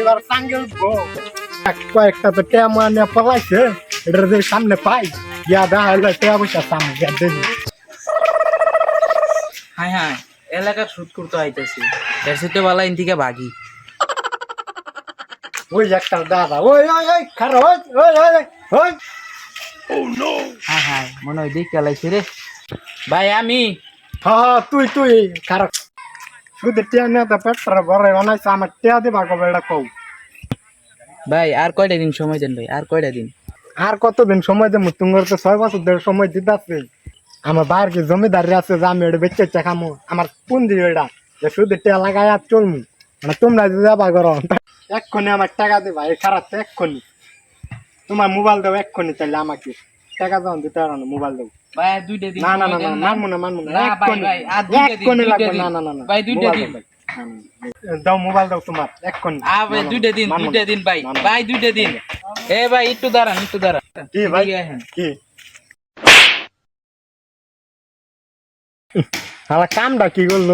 এবার সাঙ্গে উঠবো কয়েকটা তো টেয়া মানে পলাইছে এটার যদি সামনে পাই গিয়া দেখা হলে টেয়া পয়সা সামনে গিয়া দেবি হ্যাঁ হ্যাঁ এলাকার শুট করতে আইতেছি। এর সাথে বালা ইন্দিকে ভাগি ওই একটা দাদা ওই ওই ওই খারাপ ওই ওই ওই ওই হ্যাঁ হ্যাঁ মনে হয় দেখ রে। ভাই আমি। হ্যাঁ হ্যাঁ তুই তুই খারাপ। শুধু টেয়া নিয়ে তো পেটটা বড় আমার টেয়া দিবা কবে এটা কও। ভাই আর কয়টা দিন সময় দেন ভাই? আর কয়টা দিন? আর কতদিন সময় দেবো? তোমার তো ছয় বছর ধরে সময় দিতে আছে। আমার বাইরে কি জমিদারি আছে যে আমি এটা বেচে চা খামো? আমার কোন দিকে এটা যে শুধু টেয়া লাগাই আর চলমু। মানে তোমরা যদি যাবা করো এক্ষুনি আমার টাকা দেবা এই খারাপ এক্ষুনি। তোমার মোবাইল দাও এক্ষুনি তাহলে আমাকে। টাকা দাও পারো না মোবাইল ভাই আর দুইটা দিন না না না না মানবো না মানবো আর লাগবে না না না ভাই, দুইটা দিন। দাও, মোবাইল দাও তোমার এক্ষুনি আ ভাই দুইটা দিন দুইটা দিন ভাই। ভাই দুইটা দিন। এ ভাই একটু দাঁড়ান একটু দাঁড়ান। কি ভাই। কি? হালা কামটা কি করল?